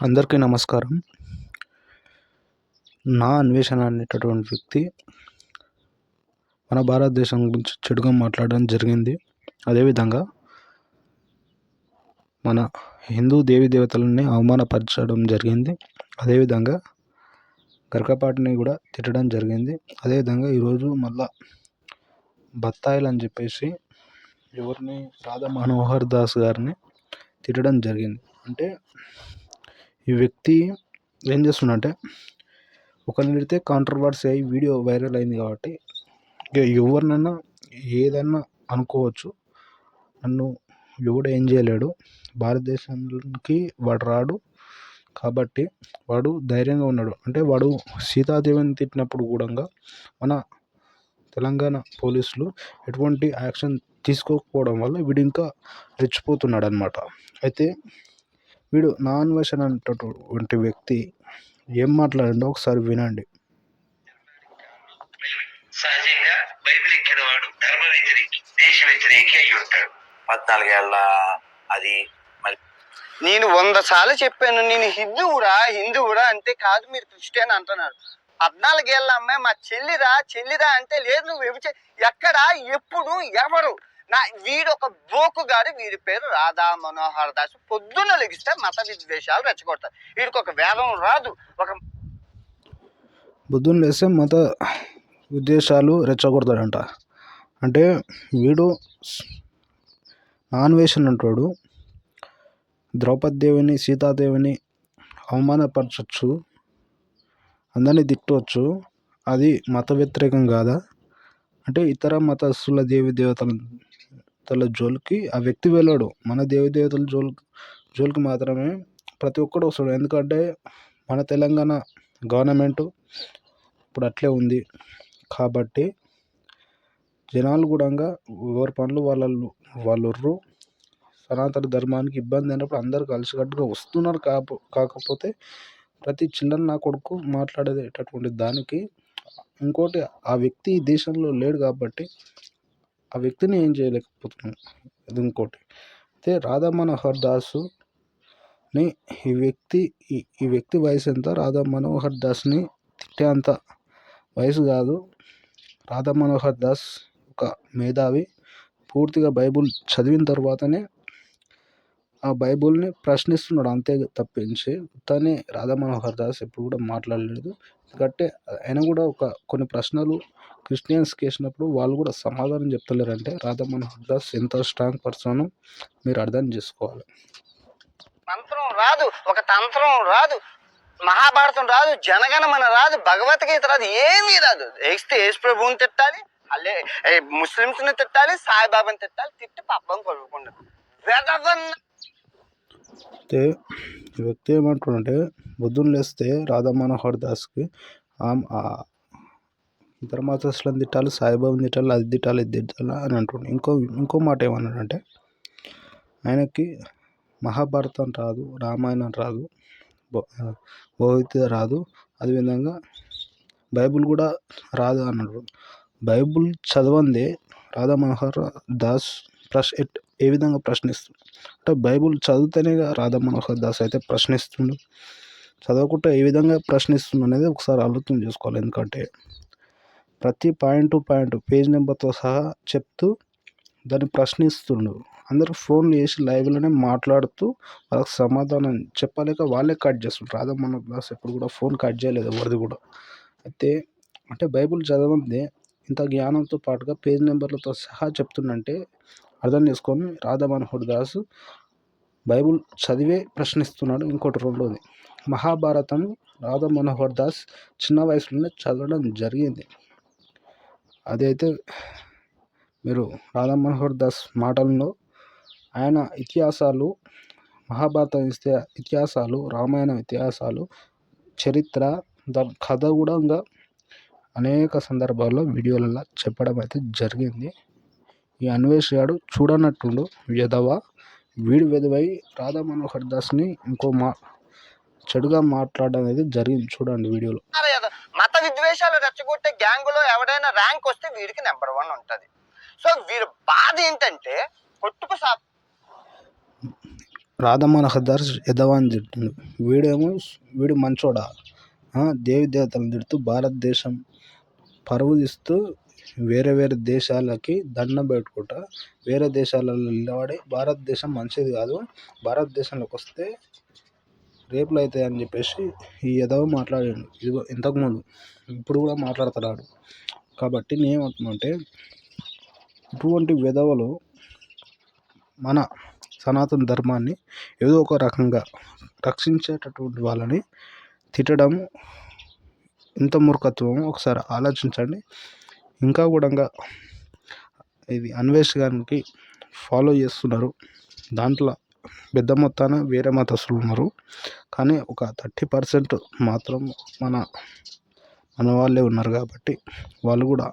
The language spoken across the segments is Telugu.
అందరికీ నమస్కారం. నా అన్వేషణ అనేటటువంటి వ్యక్తి మన భారతదేశం గురించి చెడుగా మాట్లాడడం జరిగింది. అదేవిధంగా మన హిందూ దేవీ దేవతలని అవమానపరచడం జరిగింది. అదేవిధంగా గరకపాటిని కూడా తిట్టడం జరిగింది. అదేవిధంగా ఈరోజు మళ్ళా బత్తాయిలు అని చెప్పేసి ఎవరిని రాధా మనోహర్ దాస్ గారిని తిట్టడం జరిగింది. అంటే ఈ వ్యక్తి ఏం చేస్తుండంటే ఒకరిని తిడితే కాంట్రవర్సీ అయ్యి వీడియో వైరల్ అయింది కాబట్టి ఇక ఎవరినైనా ఏదైనా అనుకోవచ్చు. నన్ను ఎవడు ఏం చేయలేడు. భారతదేశానికి వాడు రాడు. కాబట్టి వాడు ధైర్యంగా ఉన్నాడు. అంటే వాడు సీతాదేవిని తిట్టినప్పుడు కూడా మన తెలంగాణ పోలీసులు ఎటువంటి యాక్షన్ తీసుకోకపోవడం వల్ల వీడు ఇంకా రెచ్చిపోతున్నాడు అనమాట అయితే వీడు నా అన్వేషణ అనేటటువంటి వ్యక్తి. ఏం మాట్లాడిండో ఒకసారి వినండి. సహజంగా బైబిల్ ఎక్కిన వాడు ధర్మ వ్యతిరేకి దేశ వ్యతిరేకి అయి ఉంటాడు. పద్నాలుగేళ్ళ అది మరి నేను వంద సార్లు చెప్పాను నేను హిందువురా హిందువురా అంటే కాదు మీరు క్రిస్టియన్ అంటున్నారు. పద్నాలుగేళ్ళ అమ్మాయి మా చెల్లిరా చెల్లిరా అంటే లేదు నువ్వు ఎక్కడ ఎప్పుడు ఎవరు? నా వీడు ఒక బోకుగాడు వీడి పేరు రాధా మనోహర్ దాస్. పొద్దున్న లెగిస్తే మత విద్వేషాలు రెచ్చగొడతారు. వీడికి ఒక వేదం రాదు ఒక పొద్దున్న లేస్తే మత ఉద్దేశాలు రెచ్చగొడతాడంట. అంటే వీడు నాన్ వేషన్ అంటాడు ద్రౌపది దేవిని సీతాదేవిని అవమానపరచచ్చు అందరినీ తిట్టవచ్చు అది మత వ్యతిరేకం కాదా? అంటే ఇతర మతస్థుల దేవి దేవతల తల జోలికి ఆ వ్యక్తి వెళ్ళాడు. మన దేవి దేవతల జోలి జోలికి మాత్రమే ప్రతి ఒక్కడు వస్తాడు. ఎందుకంటే మన తెలంగాణ గవర్నమెంట్ ఇప్పుడు అట్లే ఉంది. కాబట్టి జనాలు కూడా ఎవరి పనులు వాళ్ళు వాళ్ళు సనాతన ధర్మానికి ఇబ్బంది అయినప్పుడు అందరూ కలిసికట్టుగా వస్తున్నారు కాపో కాకపోతే ప్రతి చిల్లర నా కొడుకు మాట్లాడేటటువంటి దానికి ఇంకోటి ఆ వ్యక్తి ఈ దేశంలో లేడు కాబట్టి ఆ వ్యక్తిని ఏం చేయలేకపోతున్నాం? అది ఇంకోటి. అయితే రాధా మనోహర్ దాసుని ఈ వ్యక్తి ఈ ఈ వ్యక్తి వయసు ఎంత? రాధా మనోహర్ దాస్ని తిట్టేంత వయసు కాదు. రాధా మనోహర్ దాస్ ఒక మేధావి. పూర్తిగా బైబుల్ చదివిన తర్వాతనే ఆ బైబుల్ని ప్రశ్నిస్తున్నాడు. అంతే తప్పించి తనే రాధా మనోహర్ దాస్ ఎప్పుడు కూడా మాట్లాడలేదు. ఎందుకంటే ఆయన కూడా ఒక కొన్ని ప్రశ్నలు క్రిస్టియన్స్కి వేసినప్పుడు వాళ్ళు కూడా సమాధానం చెప్తలేరంటే రాధా మనోహర్ దాస్ ఎంత స్ట్రాంగ్ పర్సన్ మీరు అర్థం చేసుకోవాలి. మంత్రం రాదు ఒక తంత్రం రాదు మహాభారతం రాదు జనగణమన రాదు భగవద్గీత రాదు ఏమీ రాదు. వేస్తే యేసు ప్రభువుని తిట్టాలి అల్లే ముస్లిమ్స్ని తిట్టాలి సాయిబాబాని తిట్టాలి తిట్టి పబ్బం వెదవన్న అయితే వ్యక్తి ఏమంటాడంటే బుద్ధుని లేస్తే రాధా మనోహర్ దాస్కి ఆమ్- తిట్టాలి సాయిబాబాని తిట్టాలి అది తిట్టాలి ఇది తిట్టాలి అని అంటుండే. ఇంకో ఇంకో మాట ఏమన్నాడంటే ఆయనకి మహాభారతం రాదు రామాయణం రాదు భ- భగవద్గీత రాదు అదేవిధంగా బైబిల్ కూడా రాదు అన్నాడు. బైబిల్ చదవందే రాధా మనోహర్ దాస్ ప్రశ్ ఏ విధంగా ప్రశ్నిస్తుంది అంటే బైబిల్ చదివితేనే రాధా మనోహర్ దాస్ అయితే ప్రశ్నిస్తుండు. చదవకుండా ఏ విధంగా ప్రశ్నిస్తుంది అనేది ఒకసారి ఆలోచన చేసుకోవాలి. ఎందుకంటే ప్రతి పాయింట్ టు పాయింట్ పేజ్ నెంబర్తో సహా చెప్తూ దాన్ని ప్రశ్నిస్తుండు. అందరూ ఫోన్లు చేసి లైవ్లోనే మాట్లాడుతూ వాళ్ళకి సమాధానం చెప్పలేక వాళ్ళే కట్ చేస్తుంటారు రాధా మనోహర్ దాస్ ఎప్పుడు కూడా ఫోన్ కట్ చేయలేదు ఎవరిది కూడా. అయితే అంటే బైబిల్ చదవందే ఇంత జ్ఞానంతో పాటుగా పేజ్ నెంబర్లతో సహా చెప్తుండంటే అర్థం చేసుకొని రాధా మనోహర్ దాస్ బైబిల్ చదివే ప్రశ్నిస్తున్నాడు ఇంకోటి రెండోది. మహాభారతం రాధా మనోహర్ దాస్ చిన్న వయసులోనే చదవడం జరిగింది. అదైతే మీరు రాధా మనోహర్ దాస్ మాటల్లో ఆయన ఇతిహాసాలు మహాభారతం ఇస్తే ఇతిహాసాలు రామాయణం ఇతిహాసాలు చరిత్ర దాని కథ కూడా ఇంకా అనేక సందర్భాల్లో వీడియోలలో చెప్పడం అయితే జరిగింది. ఈ అన్వేషాడు చూడనట్టుండు విధవ వీడి విధవై రాధా మనోహర్ దాస్ని ఇంకో మా చెడుగా మాట్లాడడం అనేది జరిగింది. చూడండి వీడియోలో. మత విద్వేషాలు రెచ్చగొట్టే గ్యాంగులో ఎవడైనా ర్యాంక్ వస్తే వీడికి నెంబర్ వన్ ఉంటుంది. సో వీడి బాధ ఏంటంటే కొట్టుకు సా రాధమ్మ హర్దాస్ ఎదవాని తిట్టిండు. వీడేమో వీడు మంచోడా? దేవి దేవతలను తిడుతూ భారతదేశం పరువు తీస్తూ వేరే వేరే దేశాలకి దండం పెట్టుకుంటా వేరే దేశాలలో నిలబడి భారతదేశం మంచిది కాదు. భారతదేశంలోకి వస్తే రేపులు అవుతాయి అని చెప్పేసి ఈ ఎదవ మాట్లాడాడు. ఇదిగో ఇంతకుముందు ఇప్పుడు కూడా మాట్లాడుతున్నాడు. కాబట్టి నేనేమంటున్నానంటే ఇటువంటి విధవలు మన సనాతన ధర్మాన్ని ఏదో ఒక రకంగా రక్షించేటటువంటి వాళ్ళని తిట్టడం ఇంత మూర్ఖత్వం. ఒకసారి ఆలోచించండి. ఇంకా కూడా ఇది అన్వేషణకి ఫాలో చేస్తున్నారు. దాంట్లో పెద్ద మొత్తాన వేరే మతస్థులు ఉన్నారు. కానీ ఒక థర్టీ పర్సెంట్ మాత్రం మన మన వాళ్ళే ఉన్నారు కాబట్టి వాళ్ళు కూడా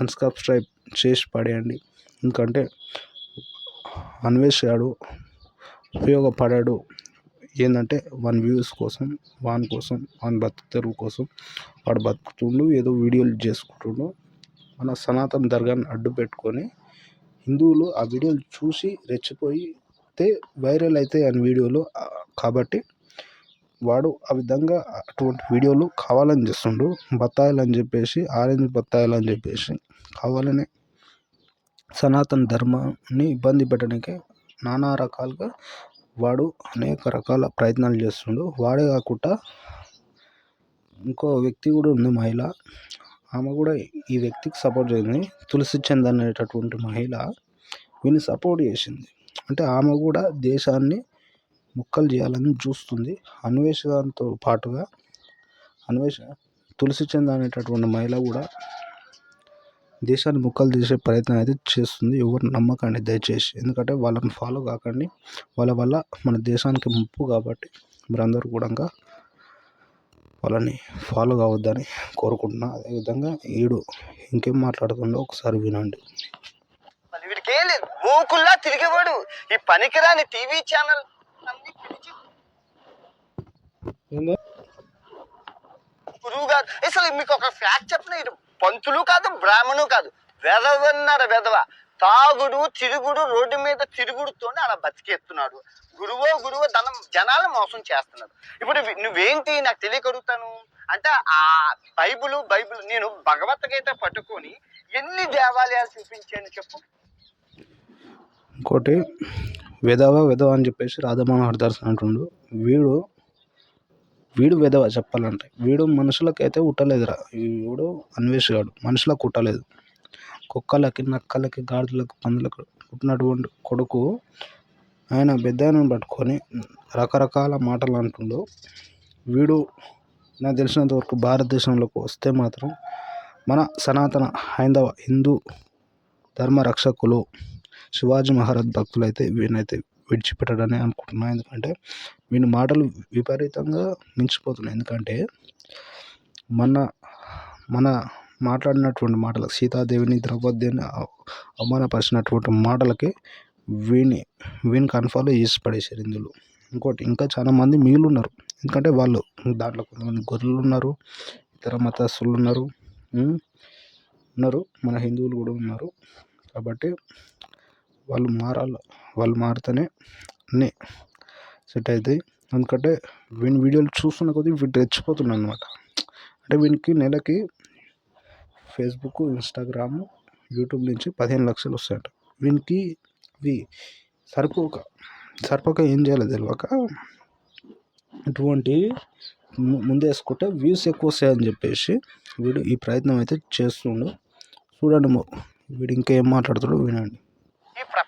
అన్సబ్స్క్రైబ్ చేసి పడేయండి. ఎందుకంటే అన్వేష్ గాడు ఉపయోగపడాడు ఏంటంటే వన్ వ్యూస్ కోసం వాన్ కోసం వాన్ బతుకు తెరువు కోసం వాడు బతుకుతుండు ఏదో వీడియోలు చేసుకుంటుండు. మన సనాతన దర్గాన్ని అడ్డు పెట్టుకొని హిందువులు ఆ వీడియోలు చూసి రెచ్చిపోయి అయితే వైరల్ అవుతాయి అని వీడియోలు కాబట్టి వాడు ఆ విధంగా అటువంటి వీడియోలు కావాలని చేస్తుండు. బత్తాయిలు అని చెప్పేసి ఆరెంజ్ బత్తాయిలు అని చెప్పేసి కావాలని సనాతన ధర్మాన్ని ఇబ్బంది పెట్టడానికి నానా రకాలుగా వాడు అనేక రకాల ప్రయత్నాలు చేస్తుండు. వాడే కాకుండా ఇంకో వ్యక్తి కూడా ఉంది మహిళ. ఆమె కూడా ఈ వ్యక్తికి సపోర్ట్ చేసింది. తులసి చంద్ అనేటటువంటి మహిళ వీని సపోర్ట్ చేసింది. అంటే ఆమె కూడా దేశాన్ని ముక్కలు చేయాలని చూస్తుంది. అన్వేష్ గారితో పాటుగా అన్వేష్ తులసి చంద్ అనేటటువంటి మహిళ కూడా దేశాన్ని ముక్కలు చేసే ప్రయత్నం అయితే చేస్తుంది. ఎవరు నమ్మకండి దయచేసి. ఎందుకంటే వాళ్ళని ఫాలో కాకండి. వాళ్ళ వల్ల మన దేశానికి ముప్పు కాబట్టి మీరందరూ కూడా వాళ్ళని ఫాలో కావద్దని కోరుకుంటున్నా. అదేవిధంగా ఏడు ఇంకేం మాట్లాడుతుండో ఒకసారి వినండి. ఏం లేదు తిరిగేవాడు. ఈ పనికిరాని టీవీ ఛానల్ గురువు గారు అసలు మీకు ఒక ఫ్యాక్ట్ చెప్పిన? ఇది పంతులు కాదు బ్రాహ్మణు కాదు. వెదవన్నారు వెదవ. తాగుడు తిరుగుడు రోడ్డు మీద తిరుగుడుతోనే అలా బతికేస్తున్నాడు. గురువో గురువో ధనం జనాలు మోసం చేస్తున్నాడు ఇప్పుడు నువ్వేంటి నాకు తెలియకడుగుతాను? అంటే ఆ బైబిల్ బైబిల్ నేను భగవద్గీత పట్టుకొని ఎన్ని దేవాలయాలు చూపించాను చెప్పు? ఇంకోటి వెధవ వెధవ అని చెప్పేసి రాధమోహన్ హరిదాస్ అంటుండు. వీడు వీడు వెధవ చెప్పాలంటే. వీడు మనుషులకైతే ఉట్టలేదురా వీడు అన్వేషగాడు. మనుషులకు కుట్టలేదు కుక్కలకి నక్కలకి గాడిదలకు పందులకు పుట్టినటువంటి కొడుకు ఆయన పెద్ద పట్టుకొని రకరకాల మాటలు అంటుండు. వీడు నాకు తెలిసినంత వరకు భారతదేశంలోకి వస్తే మాత్రం మన సనాతన హైందవ హిందూ ధర్మ రక్షకులు శివాజీ మహారాజ్ భక్తులు అయితే వీనైతే విడిచిపెట్టడని అనుకుంటున్నాను ఎందుకంటే వీని మాటలు విపరీతంగా మించిపోతున్నాయి. ఎందుకంటే మన మన మాట్లాడినటువంటి మాటలు సీతాదేవిని ద్రౌపదిని అవమానపరిచినటువంటి మాటలకి వీని వీని కన్ఫాలో చేసి పడేసారు ఇందులో. ఇంకోటి ఇంకా చాలామంది మిగిలి ఉన్నారు ఎందుకంటే వాళ్ళు దాంట్లో కొంతమంది గొర్రెలు ఉన్నారు ఇతర మతస్థులు ఉన్నారు ఉన్నారు. మన హిందువులు కూడా ఉన్నారు. కాబట్టి వాళ్ళు మారాలి వాళ్ళు మారితేనే అన్నీ సెట్ అవుతాయి ఎందుకంటే వీని వీడియోలు చూస్తున్న కొద్దీ వీడు రెచ్చిపోతున్నాడు అనమాట అంటే వీనికి నెలకి ఫేస్బుక్ ఇన్స్టాగ్రామ్ యూట్యూబ్ నుంచి పదిహేను లక్షలు వస్తాయంట. వీనికి ఇవి సరిపోక సరిపోక ఏం చేయాలో తెలియక ఇటువంటి ము- ముందేసుకుంటే వ్యూస్ ఎక్కువ వస్తాయని చెప్పేసి వీడు ఈ ప్రయత్నం అయితే చేస్తుండు. చూడండి వీడు ఇంకా ఏం మాట్లాడుతాడో వినండి.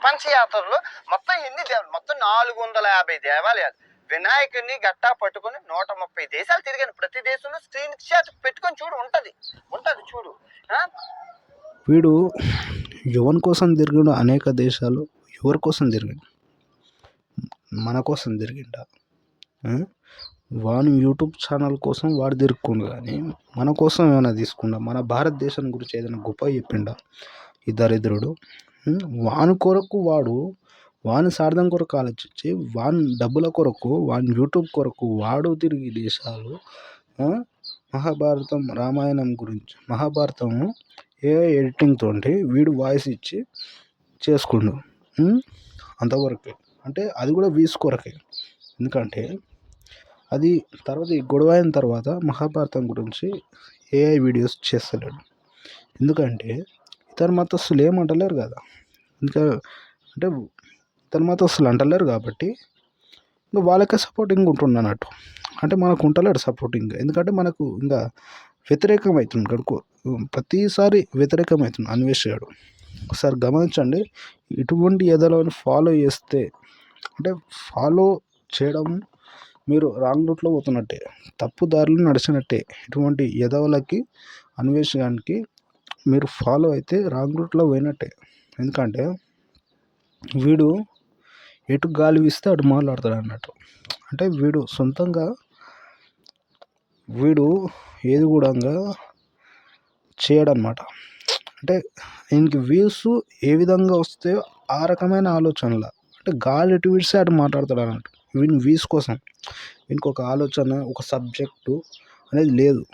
ప్రపంచ యాత్రలో మొత్తం ఎన్ని దేవాలయాలు మొత్తం నాలుగు వందల యాభై దేవాలయాలు. వినాయకుడిని గట్టా పట్టుకొని నూట ముప్పై దేశాలు తిరిగాను. ప్రతి దేశంలో స్క్రీన్ షాట్ పెట్టుకొని చూడు ఉంటది. ఉంటది చూడు. వీడు యువన్ కోసం తిరిగిండు అనేక దేశాలు ఎవరి కోసం తిరిగిండు? మన కోసం తిరిగిండ? వాడు వాని యూట్యూబ్ ఛానల్ కోసం వాడు తిరుక్కుండు కానీ మన కోసం ఏమైనా తీసుకుండా? మన భారతదేశం గురించి ఏదైనా గొప్ప చెప్పిండా? ఈ దరిద్రుడు. వాని కొరకు వాడు వాని స్వార్థం కొరకు ఆలోచించి వాని డబ్బుల కొరకు వాని యూట్యూబ్ కొరకు వాడు తిరిగి దేశాలు మహాభారతం రామాయణం గురించి మహాభారతం ఏ ఎడిటింగ్ తోటి వీడు వాయిస్ ఇచ్చి చేసుకుండు. అంతవరకే. అంటే అది కూడా వ్యూస్ కొరకే. ఎందుకంటే అది తర్వాత గొడవ అయిన తర్వాత మహాభారతం గురించి ఏఐ వీడియోస్ చేస్తలేడు. ఎందుకంటే ఇతర మతస్థులు ఏమంటలేరు కదా. ఇంకా అంటే ఇతర మతస్థులు అంటలేరు కాబట్టి ఇంకా వాళ్ళకే సపోర్టింగ్ ఉంటుండు అన్నట్టు. అంటే మనకు ఉంటలేడు సపోర్టింగ్ ఎందుకంటే మనకు ఇంకా వ్యతిరేకం అవుతుంది ప్రతిసారి వ్యతిరేకం అవుతుంది అన్వేష్ ఒకసారి గమనించండి. ఇటువంటి ఎదలను ఫాలో చేస్తే అంటే ఫాలో చేయడం మీరు రాంగ్ రూట్లో పోతున్నట్టే. తప్పు దారిలో నడిచినట్టే. ఇటువంటి ఎదవలకి అన్వేష్ మీరు ఫాలో అయితే రాంగ్ రూట్లో పోయినట్టే. ఎందుకంటే వీడు ఎటు గాలి వీస్తే అటు మాట్లాడతాడు అన్నట్టు. అంటే వీడు సొంతంగా వీడు ఏది కూడా చేయడనమాట అంటే ఈయనకి వ్యూస్ ఏ విధంగా వస్తాయో ఆ రకమైన ఆలోచనల. అంటే గాలి ఎటు విడిస్తే అటు మాట్లాడతాడు అన్నట్టు. వీని వ్యూస్ కోసం. వీనికి ఒక ఆలోచన ఒక సబ్జెక్టు అనేది లేదు.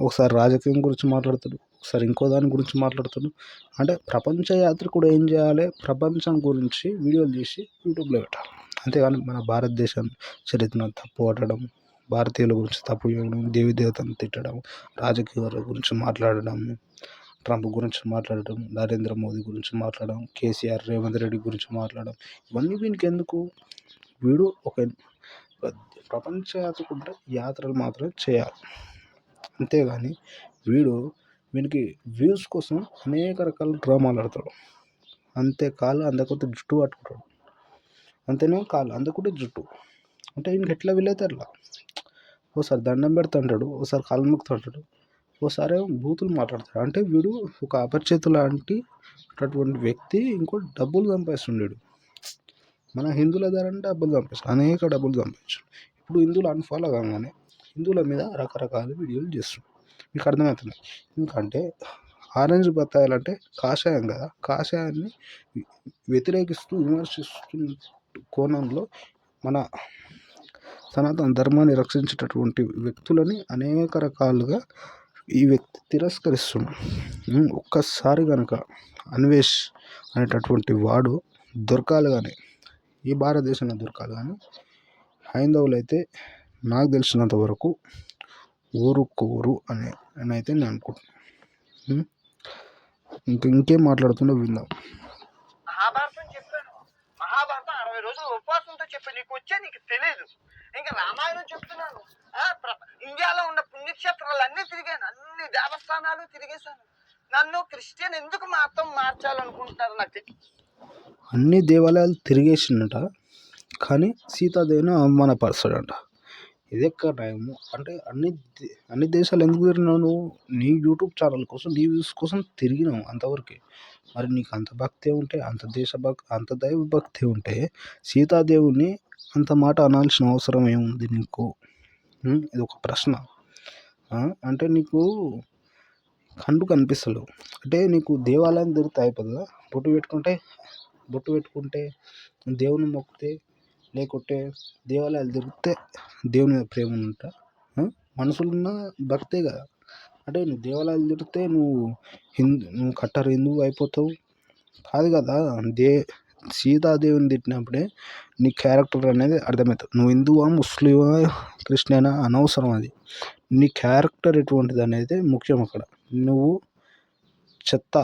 ఒకసారి రాజకీయం గురించి మాట్లాడతాడు. ఒకసారి ఇంకో దాని గురించి మాట్లాడుతున్నాం. అంటే ప్రపంచ యాత్రికుడు ఏం చేయాలి? ప్రపంచం గురించి వీడియోలు తీసి యూట్యూబ్లో పెట్టాలి. అంతేగాని మన భారతదేశం చరిత్రను తప్పు పట్టడం భారతీయుల గురించి తప్పు చేయడం దేవి దేవతను తిట్టడం రాజకీయాల గురించి మాట్లాడడం ట్రంప్ గురించి మాట్లాడడం నరేంద్ర మోదీ గురించి మాట్లాడడం కేసీఆర్ రేవంత్ రెడ్డి గురించి మాట్లాడడం ఇవన్నీ వీనికి ఎందుకు? వీడు ఒక ప్రపంచ యాత్రికుంటే యాత్రలు మాత్రమే చేయాలి. అంతేగాని వీడు వీనికి వ్యూస్ కోసం అనేక రకాల డ్రామాలు ఆడతాడు. అంతే కాలు అందకపోతే జుట్టు పట్టుకుంటాడు. అంతేనే కాలు అందకుంటే జుట్టు. అంటే ఈయనకి ఎట్లా వీలైతే అట్లా. ఓసారి దండం పెడుతుంటాడు ఓసారి కాలు మొక్కుతుంటాడు ఓసారి బూతులు మాట్లాడతాడు. అంటే వీడు ఒక అపరిచేతు లాంటి అటువంటి వ్యక్తి ఇంకో డబ్బులు సంపాదిస్తుండేడు. మన హిందువుల ద్వారా డబ్బులు సంపాదిస్తాడు అనేక డబ్బులు సంపాదించాడు. ఇప్పుడు హిందువులు అన్ఫాలో కాగానే హిందువుల మీద రకరకాల వీడియోలు చేస్తున్నాడు మీకు అర్థమవుతుంది. ఎందుకంటే ఆరెంజ్ బత్తాయిలు అంటే కాషాయం కదా. కాషాయాన్ని వ్యతిరేకిస్తూ విమర్శిస్తున్న కోణంలో మన సనాతన ధర్మాన్ని రక్షించేటటువంటి వ్యక్తులని అనేక రకాలుగా ఈ వ్యక్తి తిరస్కరిస్తున్నాడు. ఒక్కసారి కనుక అన్వేష్ అనేటటువంటి వాడు దొరకాలి కానీ ఈ భారతదేశంలో దొరకాలి కానీ హైందవులు అయితే నాకు తెలిసినంత వరకు ఊరుకోరు అని అని అయితే నేను అనుకుంటున్నాను ఇంక ఇంకేం మాట్లాడుతుందో విందాం. మహాభారతం చెప్పాను. మహాభారతం అరవై రోజులు ఉపవాసంతో చెప్పాను. నీకు వచ్చే నీకు తెలియదు ఇంకా రామాయణం చెప్తున్నాను. ఇండియాలో ఉన్న పుణ్యక్షేత్రాలు అన్నీ తిరిగాను. అన్ని దేవస్థానాలు తిరిగేశాను. నన్ను క్రిస్టియన్ ఎందుకు మాత్రం మార్చాలనుకుంటున్నారు నాకు. అన్ని దేవాలయాలు తిరిగేసిండట కానీ సీతాదేవిని అవమానపరుస్తాడంట ఇది ఎక్కడ టైము. అంటే అన్ని దే- అన్ని దేశాలు ఎందుకు తిరిగినావు నువ్వు? నీ యూట్యూబ్ ఛానల్ కోసం నీ వ్యూస్ కోసం తిరిగినావు అంతవరకే. మరి నీకు అంత భక్తే ఉంటే అంత దేశ భక్ అంత దైవ భక్తి ఉంటే సీతాదేవుని అంత మాట అనాల్సిన అవసరం ఏముంది నీకు? ఇది ఒక ప్రశ్న. అంటే నీకు కండు కనిపిస్తలేవు. అంటే నీకు దేవాలయం తిరిగితే అయిపోతుందా? బొట్టు పెట్టుకుంటే బొట్టు పెట్టుకుంటే దేవుని మొక్కితే లేకుంటే దేవాలయాలు తిరిగితే దేవుని మీద ప్రేమ ఉంట మనుషులు భక్తే కదా. అంటే నువ్వు దేవాలయాలు తిరిగితే నువ్వు హిందూ నువ్వు కట్టర్ హిందువు అయిపోతావు. కాదు కదా దే సీతాదేవిని తిట్టినప్పుడే నీ క్యారెక్టర్ అనేది అర్థమవుతుంది. నువ్వు హిందువా ముస్లిమా క్రిస్టియనా అనవసరం అది. నీ క్యారెక్టర్ ఎటువంటిది అనేది ముఖ్యం అక్కడ. నువ్వు చెత్త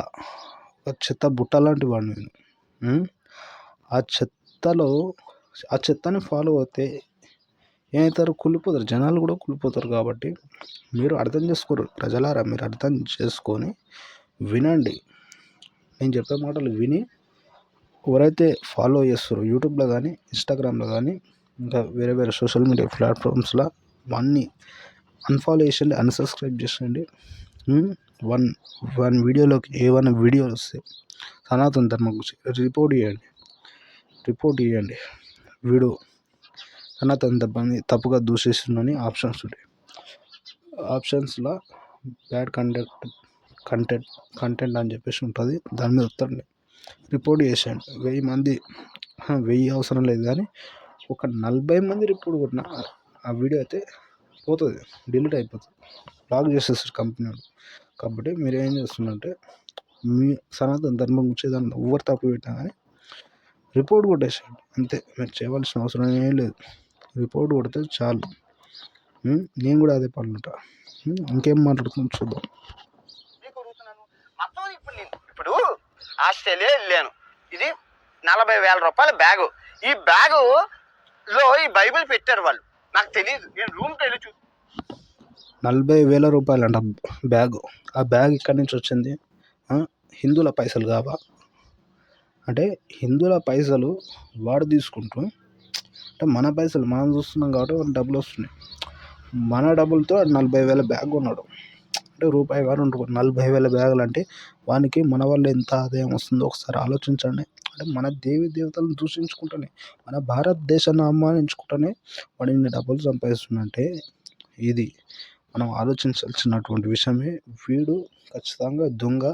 ఒక చెత్త బుట్ట లాంటి వాడిని ఆ చెత్తలో ఆ చెత్తని ఫాలో అవుతే ఏమవుతారు? కుళ్ళిపోతారు. జనాలు కూడా కుళ్ళిపోతారు కాబట్టి మీరు అర్థం చేసుకోరు. ప్రజలారా మీరు అర్థం చేసుకొని వినండి. నేను చెప్పే మాటలు విని ఎవరైతే ఫాలో చేస్తారో యూట్యూబ్లో కానీ ఇన్స్టాగ్రామ్లో కానీ ఇంకా వేరే వేరే సోషల్ మీడియా ప్లాట్ఫామ్స్లో అన్నీ అన్ఫాలో చేసేయండి అన్సబ్స్క్రైబ్ చేసేయండి. వన్ వన్ వీడియోలోకి ఏమైనా వీడియోలు వస్తే సనాతన ధర్మం గురించి రిపోర్ట్ చేయండి. రిపోర్ట్ చేయండి. వీడు సనాతన ధర్మాన్ని తప్పుగా దూషిస్తుందని ఆప్షన్స్ ఉంటాయి. ఆప్షన్స్లో బ్యాడ్ కండక్ట్ కంటెంట్ కంటెంట్ అని చెప్పేసి ఉంటుంది. దాని మీద వస్తుంది రిపోర్ట్ చేసేయండి వెయ్యి మంది వెయ్యి అవసరం లేదు కానీ ఒక నలభై మంది రిపోర్ట్ కొట్టిన ఆ వీడియో అయితే పోతుంది డిలీట్ అయిపోతుంది. బ్లాక్ చేసేస్తారు కంపెనీ వాళ్ళు. కాబట్టి మీరు ఏం చేస్తున్నారంటే మీ సనాతన ధర్మం గురించి దాన్ని ఎవరు తప్పు పెట్టినా కానీ రిపోర్ట్ కొట్టేసేయండి. అంతే. మీరు చేయవలసిన అవసరం ఏం లేదు. రిపోర్ట్ కొడితే చాలు? నేను కూడా అదే పనులు ఉంటా? ఇంకేం మాట్లాడుతున్నాం చూద్దాం. ఇప్పుడు ఆస్ట్రేలియా వెళ్ళాను. ఇది నలభై వేల రూపాయల బ్యాగు. ఈ బ్యాగు లో ఈ బైబిల్ పెట్టారు వాళ్ళు. నాకు తెలియదు నేను రూమ్కి వెళ్ళి చూ నలభై వేల రూపాయలు అంట బ్యాగ్. ఆ బ్యాగ్ ఇక్కడి నుంచి వచ్చింది? హిందువుల పైసలు కావా? అంటే హిందువుల పైసలు వాడు తీసుకుంటూ అంటే మన పైసలు మనం చూస్తున్నాం కాబట్టి మన డబ్బులు వస్తున్నాయి. మన డబ్బులతో నలభై వేల బ్యాగ్ కొన్నాడు. అంటే రూపాయి కాదు నలభై వేల బ్యాగులు అంటే వానికి మన వల్ల ఎంత ఆదాయం వస్తుందో ఒకసారి ఆలోచించండి. అంటే మన దేవి దేవతలను దూషించుకుంటూనే మన భారతదేశాన్ని అవమానించుకుంటూనే వాడు ఇన్ని డబ్బులు సంపాదిస్తుందంటే ఇది మనం ఆలోచించాల్సినటువంటి విషయమే. వీడు ఖచ్చితంగా దొంగ.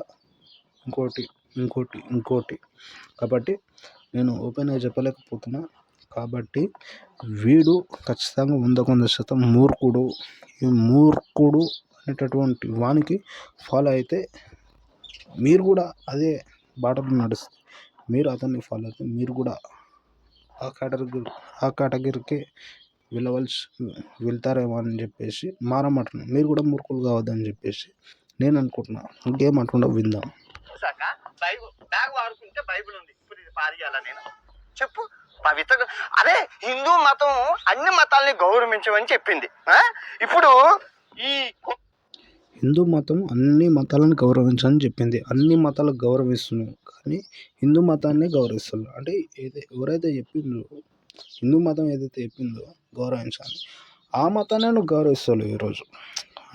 ఇంకోటి ఇంకోటి ఇంకోటి. కాబట్టి నేను ఓపెన్గా చెప్పలేకపోతున్నా. కాబట్టి వీడు ఖచ్చితంగా వందకు వంద శాతం మూర్ఖుడు. ఈ మూర్ఖుడు అనేటటువంటి వానికి ఫాలో అయితే మీరు కూడా అదే బాటలో నడుస్తే మీరు అతన్ని ఫాలో అయితే మీరు కూడా ఆ కేటగిరీ ఆ కేటగిరీకి వెళ్ళవలసి వెళ్తారేమో అని చెప్పేసి మారమంటున్నాను మీరు కూడా మూర్ఖులు కావద్దని చెప్పేసి నేను అనుకుంటున్నాను ఇంకేమంటుండో విందాం. బైబుల్ బ్యాగ్ వాడుకుంటే బైబిల్ ఉంది. ఇప్పుడు ఇది పారేయాలా నేను? చెప్పు. పవిత్ర అదే హిందూ మతం అన్ని మతాల్ని గౌరవించమని చెప్పింది. ఇప్పుడు ఈ హిందూ మతం అన్ని మతాలను గౌరవించని చెప్పింది. అన్ని మతాలకు గౌరవిస్తున్నాం కానీ హిందూ మతాన్ని గౌరవిస్తున్నారు. అంటే ఏదైతే ఎవరైతే చెప్పిందో హిందూ మతం ఏదైతే చెప్పిందో గౌరవించాలి. ఆ మతాన్ని నువ్వు గౌరవిస్తావు ఈరోజు.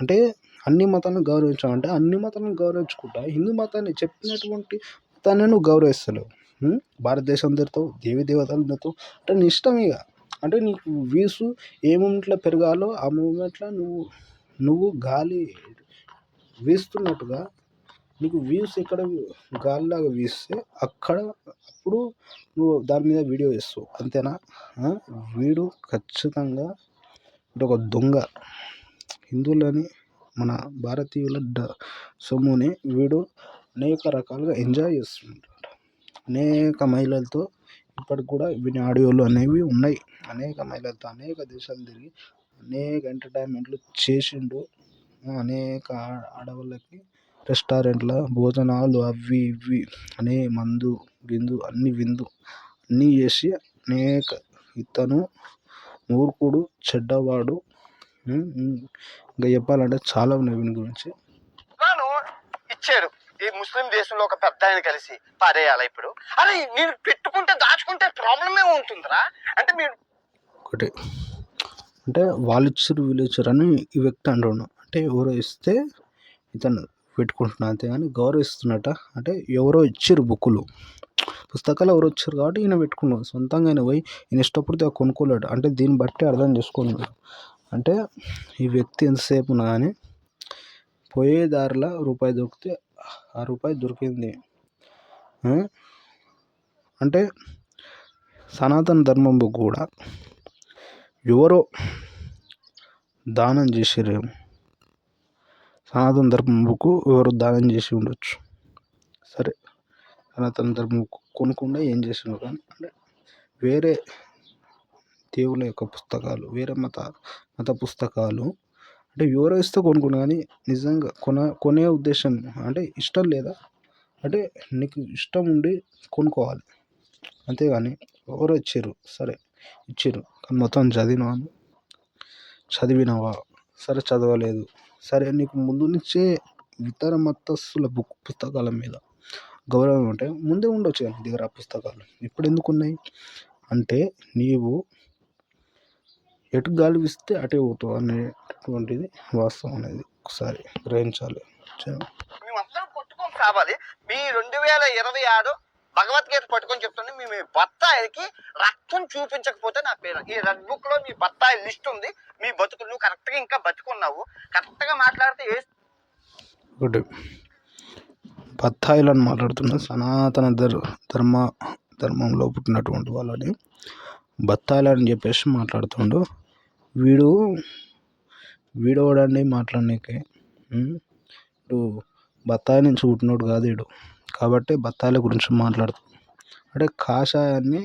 అంటే అన్ని మతాలను గౌరవించాలంటే అన్ని మతాలను గౌరవించుకుంటా. హిందూ మతాన్ని చెప్పినటువంటి మతాన్ని నువ్వు గౌరవిస్తలేవు. భారతదేశం అందరితో దేవి దేవతలతో అంటే నీ ఇష్టం ఇక. అంటే నీకు వీసు ఏ మూమెంట్లో పెరగాలో ఆ మూమెంట్లో నువ్వు నువ్వు గాలి వీస్తున్నట్టుగా నీకు వ్యూస్ ఎక్కడ గాలిలాగా వీస్తే అక్కడ అప్పుడు నువ్వు దాని మీద వీడియో చేస్తావు అంతేనా? వీడు ఖచ్చితంగా వీడు ఒక దొంగ. హిందువులని మన భారతీయుల డ సొమ్ముని వీడు అనేక రకాలుగా ఎంజాయ్ చేస్తుంటాడు. అనేక మహిళలతో ఇప్పటికి కూడా వీని ఆడియోలు అనేవి ఉన్నాయి. అనేక మహిళలతో అనేక దేశాలు తిరిగి అనేక ఎంటర్టైన్మెంట్లు చేసిండు అనేక ఆడవాళ్ళకి రెస్టారెంట్ల భోజనాలు అవి ఇవి అనే మందు గిందు అన్ని విందు అన్నీ చేసి అనేక ఇతను మూర్ఖుడు చెడ్డవాడు ఇంకా చెప్పాలంటే చాలా ఉన్నాయి వీని గురించి. నాను ఇచ్చాడు. ఈ ముస్లిం దేశంలో ఒక పెద్ద ఆయన కలిసి పారేయాలా ఇప్పుడు? అరే నేను పెట్టుకుంటే దాచుకుంటే ప్రాబ్లం ఏముంటుందిరా అంటే మీరు ఒకటి. అంటే వాళ్ళు ఇచ్చారు వీళ్ళు ఇచ్చారు అని ఈ వ్యక్తి అంటుండు. అంటే ఎవరో ఇస్తే ఇతను పెట్టుకుంటున్నా అంతే కానీ గౌరవిస్తున్నట్ట అంటే ఎవరో ఇచ్చారు బుక్కులు. పుస్తకాలు ఎవరో వచ్చారు కాబట్టి ఈయన పెట్టుకున్నాడు. సొంతంగా ఆయన పోయి ఈయన ఇష్టపడితే కొనుక్కోలేడు. అంటే దీన్ని బట్టి అర్థం చేసుకున్నాడు అంటే ఈ వ్యక్తి ఎంతసేపు ఉన్నా కానీ పోయే దారిలో రూపాయి దొరికితే ఆ రూపాయి దొరికింది. అంటే సనాతన ధర్మం కూడా ఎవరో దానం చేసిరేమో సనాతన ధర్మంకు ఎవరు దానం చేసి ఉండొచ్చు. సరే సనాతన ధర్మం కొనుక్కుండా ఏం చేసిండ్రు కానీ అంటే వేరే దేవుల యొక్క పుస్తకాలు వేరే మత మత పుస్తకాలు. అంటే ఎవరో ఇస్తే కొనుక్కున్నా కానీ నిజంగా కొన కొనే ఉద్దేశం అంటే ఇష్టం లేదా? అంటే నీకు ఇష్టం ఉండి కొనుక్కోవాలి. అంతేగాని ఎవరో ఇచ్చారు. సరే ఇచ్చారు. కానీ మొత్తం చదివినాను చదివినావా? సరే చదవలేదు. సరే నీకు ముందు నుంచే ఇతర మతస్థుల బుక్ పుస్తకాల మీద గౌరవం ఉంటే ముందే ఉండొచ్చు కానీ దగ్గర ఆ పుస్తకాలు. ఇప్పుడు ఎందుకు ఉన్నాయి అంటే నీవు ఎటు గాలి వీస్తే అటే పోతావు అనేటువంటిది వాస్తవం అనేది. ఒకసారి గ్రహించాలి. మేమందరం కొట్టుకొని కావాలి. మీ రెండు వేల ఇరవై ఆరు భగవద్గీత పట్టుకొని చెప్తుంది. మీ మీ బత్తాయికి రక్తం చూపించకపోతే నా పేరు. ఈ రెడ్ బుక్లో మీ బత్తాయి లిస్ట్ ఉంది. మీ బతుకు నువ్వు కరెక్ట్గా ఇంకా బతుకున్నావు. కరెక్ట్గా మాట్లాడితే ఏ ఒకటి బత్తాయిలను మాట్లాడుతున్న సనాతన ధర్ ధర్మ ధర్మంలో పుట్టినటువంటి వాళ్ళని బత్తాయిలు అని చెప్పేసి మాట్లాడుతుండు. వీడు వీడవడండి మాట్లాడనీకి? ఇప్పుడు వీడు బత్తాయి నుంచి పుట్టినోడు కాదు వీడు కాబట్టి బత్తాయిల గురించి మాట్లాడుతూ. అంటే కాషాయాన్ని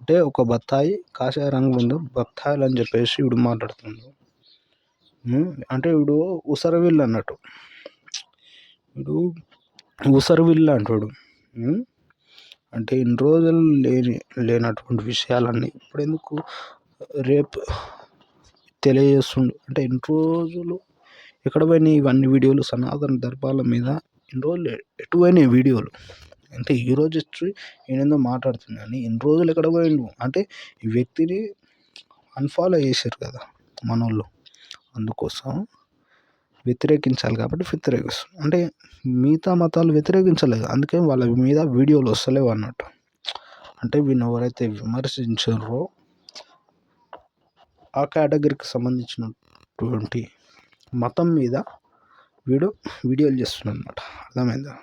అంటే ఒక బత్తాయి కాషాయ రంగు ఉంది బత్తాయిలు అని చెప్పేసి వీడు మాట్లాడుతుండు. అంటే వీడు ఉసరవిల్లు అన్నట్టు. వీడు ఉసరవిల్లు అంటాడు. అంటే ఇన్ని రోజులు లేని లేనటువంటి విషయాలన్నీ. ఇప్పుడు ఎందుకు రేపు తెలియజేస్తుండు. అంటే ఇన్ని రోజులు ఎక్కడ పోయినాయి ఇవన్నీ వీడియోలు? సనాతన దర్బార్ల మీద ఇన్ని రోజులు ఎటు పోయినాయి వీడియోలు? అంటే ఈ రోజు వచ్చి ఈయనేందో మాట్లాడుతున్నాను కానీ ఇన్ని రోజులు ఎక్కడ పోయిండు? అంటే ఈ వ్యక్తిని అన్ఫాలో చేశారు కదా మనోళ్ళు. అందుకోసం వ్యతిరేకించాలి కాబట్టి వ్యతిరేకిస్తుంది అంటే మిగతా మతాలు వ్యతిరేకించలేదు. అందుకే వాళ్ళ మీద వీడియోలు వస్తలేవు అన్నట్టు. అంటే వీళ్ళు ఎవరైతే విమర్శించారో ఆ కేటగిరీకి సంబంధించినటువంటి మతం మీద వీడు వీడియోలు చేస్తున్నాడు అనమాట అర్థమైందా?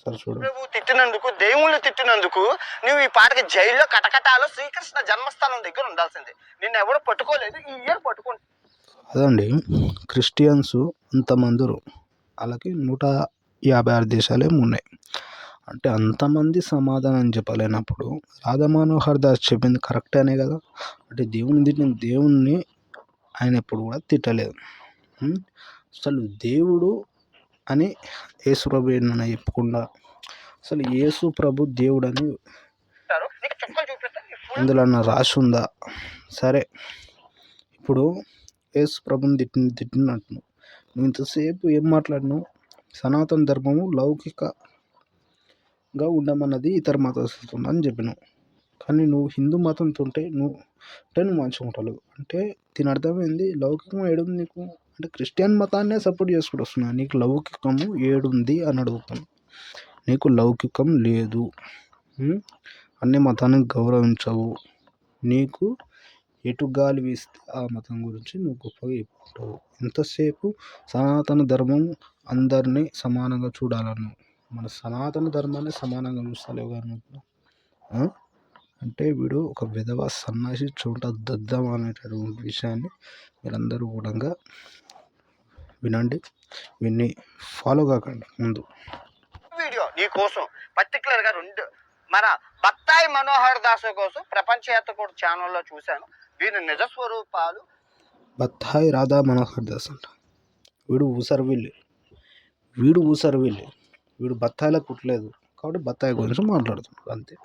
సరే చూడు. ప్రభు తిట్టినందుకు దేవుళ్ళు తిట్టినందుకు నువ్వు ఈ పాటకి జైల్లో కటకటాలో శ్రీకృష్ణ జన్మస్థానం దగ్గర ఉండాల్సిందే. నిన్ను ఎవరు పట్టుకోలేదు ఈ ఇయర్ పట్టుకోండి అదండి. క్రిస్టియన్స్ అంతమందరు అలాగే నూట యాభై ఆరు దేశాలే ఉన్నాయి. అంటే అంతమంది సమాధానం చెప్పలేనప్పుడు రాధా మనోహర్ దాస్ చెప్పింది కరెక్ట్ అనే కదా? అంటే దేవుని తిట్టిన దేవుణ్ణి ఆయన ఎప్పుడు కూడా తిట్టలేదు. అసలు దేవుడు అని యేసు ప్రభు ఏమన్నా చెప్పకుండా అసలు యేసు ప్రభు దేవుడు అని అందులో అన్న రాసి ఉందా? సరే. ఇప్పుడు యేసు ప్రభుని తిట్టిన తిట్టినట్టు నువ్వు ఇంతసేపు ఏం మాట్లాడినావు? సనాతన ధర్మము లౌకిక గా ఉండమన్నది ఇతర మతస్థులు అని చెప్పిన. కానీ నువ్వు హిందూ మతంతో ఉంటే నువ్వు అంటే నువ్వు మంచిగా ఉంటావు. అంటే దీని అర్థమైంది లౌకికం ఏడుంది నీకు? అంటే క్రిస్టియన్ మతాన్నే సపోర్ట్ చేసుకుంటూ వస్తున్నా నీకు లౌకికము ఏడుంది అని అడుగుతాను నీకు లౌకికం లేదు. అన్ని మతాన్ని గౌరవించవు. నీకు ఎటు గాలి వీస్తే ఆ మతం గురించి నువ్వు గొప్పగా చెప్పుకుంటావు. ఎంతసేపు సనాతన ధర్మం అందరినీ సమానంగా చూడాలను మన సనాతన ధర్మాన్ని సమానంగా చూస్తలేవు కానీ? అంటే వీడు ఒక విధవ సన్నాసి చోట దద్దం అనేటటువంటి విషయాన్ని మీరందరూ కూడా వినండి విన్ని ఫాలో కాకండి ముందు. వీడియో నీ కోసం పర్టికులర్గా రెండు మన బత్తాయి మనోహర్ దాస్ కోసం ప్రపంచ యాత్ర ఛానల్లో చూశాను. వీరి నిజ స్వరూపాలు బత్తాయి రాధా మనోహర్ దాస్ అంట. వీడు ఊసరవిల్లి. వీడు ఊసరవిల్లి. వీడు బత్తాయిలో పుట్టలేదు. కాబట్టి బత్తాయి గురించి మాట్లాడుతున్నాడు. అంతే.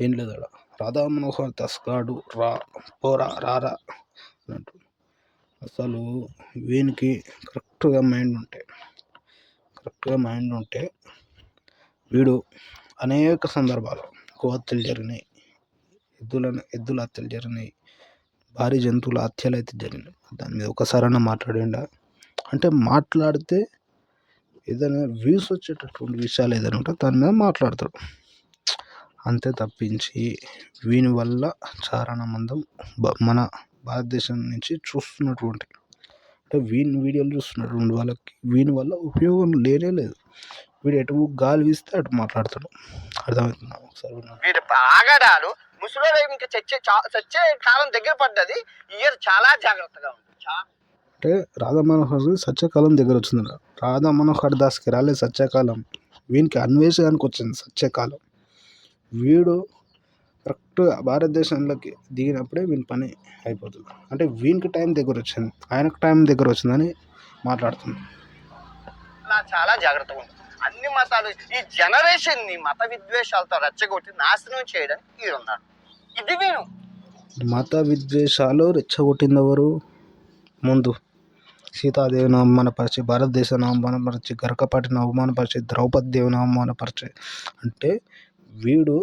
ఏం లేదు అక్కడ రాధా మనోహర్ దాస్ గాడు రా పోరా రారా అన్నట్టు. అసలు వీనికి కరెక్ట్గా మైండ్ ఉంటే కరెక్ట్గా మైండ్ ఉంటే వీడు అనేక సందర్భాలు గోహత్యలు జరిగినాయి. ఎద్దులను ఎద్దుల హత్యలు జరిగినాయి. భారీ జంతువుల హత్యలు అయితే జరిగినాయి. దాని మీద ఒకసారైనా మాట్లాడిండా అంటే మాట్లాడితే ఏదైనా వ్యూస్ వచ్చేటటువంటి విషయాలు ఏదైనా ఉంటే దాని మీద మాట్లాడతాడు. అంతే తప్పించి వీని వల్ల చారణ మందం మన భారతదేశం నుంచి చూస్తున్నటువంటి అంటే వీని వీడియోలు చూస్తున్నటువంటి వాళ్ళకి వీని వల్ల ఉపయోగం లేనే లేదు. వీడు ఎటు గాలి వీస్తే అటు మాట్లాడతాడు. అర్థమవుతుందా? ఒకసారి వినండి. ఆగడాలు ముసలి ఇంకా చచ్చే చచ్చే కాలం దగ్గర పడ్డది. ఇయర్ చాలా జాగ్రత్తగా ఉంది. అంటే రాధా మనోహర్ సత్యకాలం దగ్గర వచ్చింది రాధా మనోహర్ దాస్కి రాలేదు సత్యకాలం. వీనికి అన్వేషణకు వచ్చింది సత్యకాలం. వీడు కరెక్ట్గా భారతదేశంలోకి దిగినప్పుడే వీని పని అయిపోతుంది. అంటే వీనికి టైం దగ్గర వచ్చింది. ఆయనకు టైం దగ్గర వచ్చిందని మాట్లాడుతుంది. చాలా జాగ్రత్తగా ఉంది అన్ని మతాలు ఈ జనరేషన్ని మత విద్వేషాలతో రెచ్చగొట్టి నాశనం చేయడానికి ఈ ఉన్నాడు ఇది నేను మత విద్వేషాలు రెచ్చగొట్టింది ఎవరు? ముందు. సీతాదేవిని అవమానపరిచి భారతదేశాన్ని అవమానపరిచి గరకపాటిని అవమానపరిచి ద్రౌపది దేవిని అవమానపరిచి అంటే వీడు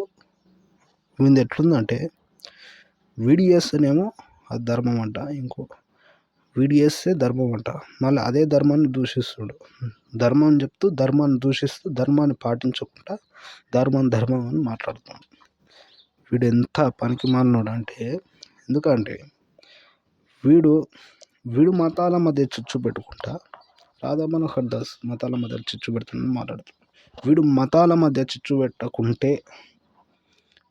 వీడిది ఎట్లుందంటే వీడు చేస్తేనేమో అది ధర్మం అంట ఇంకో వీడు చేస్తే ధర్మం అంట మళ్ళీ అదే ధర్మాన్ని దూషిస్తుడు. ధర్మం చెప్తూ ధర్మాన్ని దూషిస్తూ ధర్మాన్ని పాటించకుండా ధర్మం ధర్మం అని మాట్లాడుతున్నాడు. వీడు ఎంత పనికి మాలినోడు అంటే ఎందుకంటే వీడు వీడు మతాల మధ్య చిచ్చు పెట్టుకుంటా రాధా మనోహర్ దాస్ మతాల మధ్య చిచ్చు పెడుతుందని మాట్లాడుతాడు. వీడు మతాల మధ్య చిచ్చు పెట్టకుంటే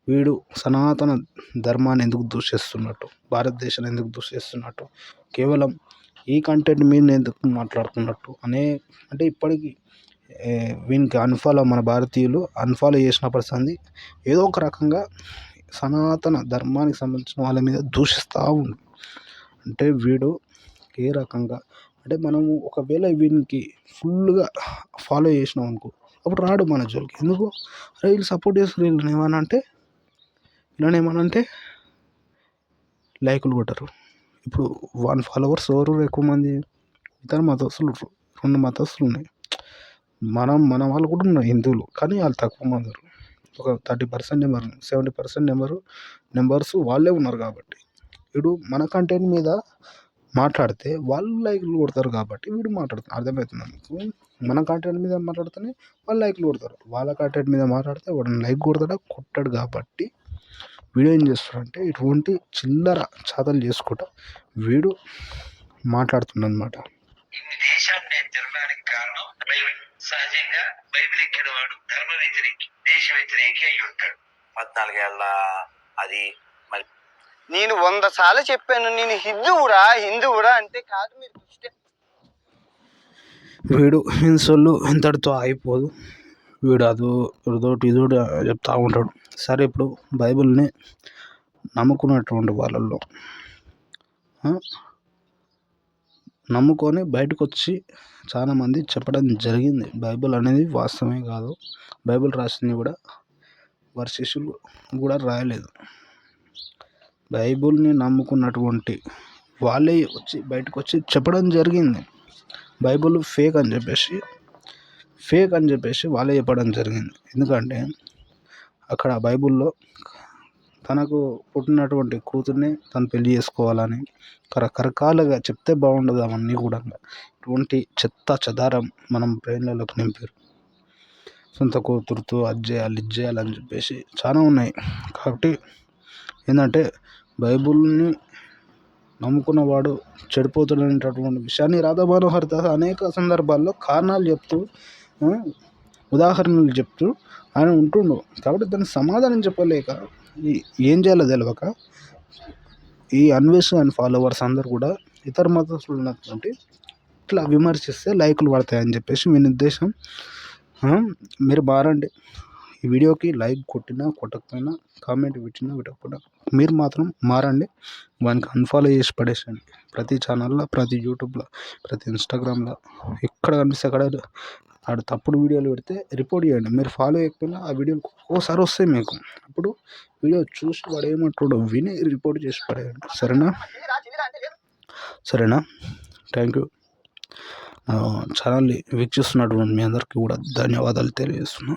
వీడు సనాతన ధర్మాన్ని ఎందుకు దూషిస్తున్నట్టు భారతదేశాన్ని ఎందుకు దూషిస్తున్నట్టు కేవలం ఈ కంటెంట్ మీద ఎందుకు మాట్లాడుతున్నట్టు అనే అంటే ఇప్పటికీ వీనికి అన్ఫాలో మన భారతీయులు అన్ఫాలో చేసిన పర్సన్ది ఏదో ఒక రకంగా సనాతన ధర్మానికి సంబంధించిన వాళ్ళ మీద దూషిస్తూ ఉండు. అంటే వీడు ఏ రకంగా. అంటే మనము ఒకవేళ వీనికి ఫుల్గా ఫాలో చేసినాం అనుకో అప్పుడు రాడు మన జోలికి. ఎందుకు? అరే వీళ్ళు సపోర్ట్ చేస్తారు వీళ్ళని ఏమనంటే అంటే వీళ్ళని ఏమన్నా అంటే లైకులు కొట్టరు. ఇప్పుడు వన్ ఫాలోవర్స్ ఎవరు ఎక్కువ మంది? ఇతర మతస్థులు రెండు మతస్థులు ఉన్నాయి. మనం మన వాళ్ళు కూడా ఉన్నారు హిందువులు. కానీ వాళ్ళు తక్కువ మంది ఒక thirty percent number seventy percent number numbers వాళ్ళే ఉన్నారు కాబట్టి. ఇప్పుడు మన కంటెంట్ మీద మాట్లాడితే వాళ్ళు లైక్లు కొడతారు కాబట్టి వీడు మాట్లాడుతారు అర్థమవుతుంది మీకు? మన కంటెంట్ మీద మాట్లాడితేనే వాళ్ళు లైక్లు కొడతారు. వాళ్ళ కంటెంట్ మీద మాట్లాడితే వాడు లైక్ కొడతాడా? కొట్టాడు కాబట్టి వీడు ఏం చేస్తాడంటే ఇటువంటి చిల్లర చాతలు చేసుకుంటా వీడు మాట్లాడుతున్నాడు అనమాట ఇన్ని నేను తినడానికి కారణం సహజంగా బైబిల్ ధర్మ వ్యతిరేకి దేశ వ్యతిరేకి అయి ఉంటాడు పద్నాలుగేళ్ళ అది మరి నేను వంద సార్లు చెప్పాను నేను హిందువురా హిందువురా అంటే కాదు మీరు క్రిస్టియన్ వీడు హింసలు ఇంతటితో అయిపోదు వీడు అదో ఇదోటి ఇదోటి చెప్తా ఉంటాడు. సరే ఇప్పుడు బైబిల్ని నమ్ముకున్నటువంటి వాళ్ళల్లో నమ్ముకొని బయటకు వచ్చి చాలామంది చెప్పడం జరిగింది. బైబిల్ అనేది వాస్తవమే కాదు. బైబిల్ రాసింది కూడా వారి శిష్యులు కూడా రాయలేదు. బైబుల్ని నమ్ముకున్నటువంటి వాళ్ళే వచ్చి బయటకు వచ్చి చెప్పడం జరిగింది. బైబిల్ ఫేక్ అని చెప్పేసి ఫేక్ అని చెప్పేసి వాళ్ళే చెప్పడం జరిగింది. ఎందుకంటే అక్కడ బైబిల్లో తనకు పుట్టినటువంటి కూతుర్ని తను పెళ్ళి చేసుకోవాలని రకరకాలుగా చెప్తే బాగుండదు అవన్నీ కూడా. ఇటువంటి చెత్త చెదారం మనం బ్రెయిన్లలోకి నింపారు. సొంత కూతురుతో అది చేయాలి ఇది చేయాలని చెప్పేసి చాలా ఉన్నాయి. కాబట్టి ఏంటంటే బైబిల్ని నమ్ముకున్నవాడు చెడిపోతాడనేటటువంటి విషయాన్ని రాధామనోహర్ దాస్ అనేక సందర్భాల్లో కారణాలు చెప్తూ ఉదాహరణలు చెప్తూ ఆయన ఉంటుండు. కాబట్టి దానికి సమాధానం చెప్పలేక ఈ- ఏం చేయాలో తెలియక ఈ అన్వేష్ అండ్ ఫాలోవర్స్ అందరు కూడా ఇతర మతస్థులు ఉన్నటువంటి ఇట్లా విమర్శిస్తే లైకులు పడతాయని చెప్పేసి మీ ఉద్దేశం మీరు మారండి ఈ వీడియోకి లైక్ కొట్టినా కొట్టకపోయినా కామెంట్ పెట్టినా పెట్టకపోయినా మీరు మాత్రం మారండి. వానికి అన్ఫాలో చేసి పడేసండి ప్రతి ఛానల్లో ప్రతి యూట్యూబ్లో ప్రతి ఇన్స్టాగ్రామ్లో ఎక్కడ కనిపిస్తే అక్కడ ఆడు తప్పుడు వీడియోలు పెడితే రిపోర్ట్ చేయండి. మీరు ఫాలో చేయకపోయినా ఆ వీడియోలు ఒక్కోసారి వస్తాయి మీకు. అప్పుడు వీడియో చూసి వాడు ఏమంటాడో విని రిపోర్ట్ చేసి పడేయండి. సరేనా? సరేనా? థ్యాంక్ యూ ఛానల్ని వీక్షిస్తున్నటువంటి మీ అందరికీ కూడా ధన్యవాదాలు తెలియజేస్తున్నాను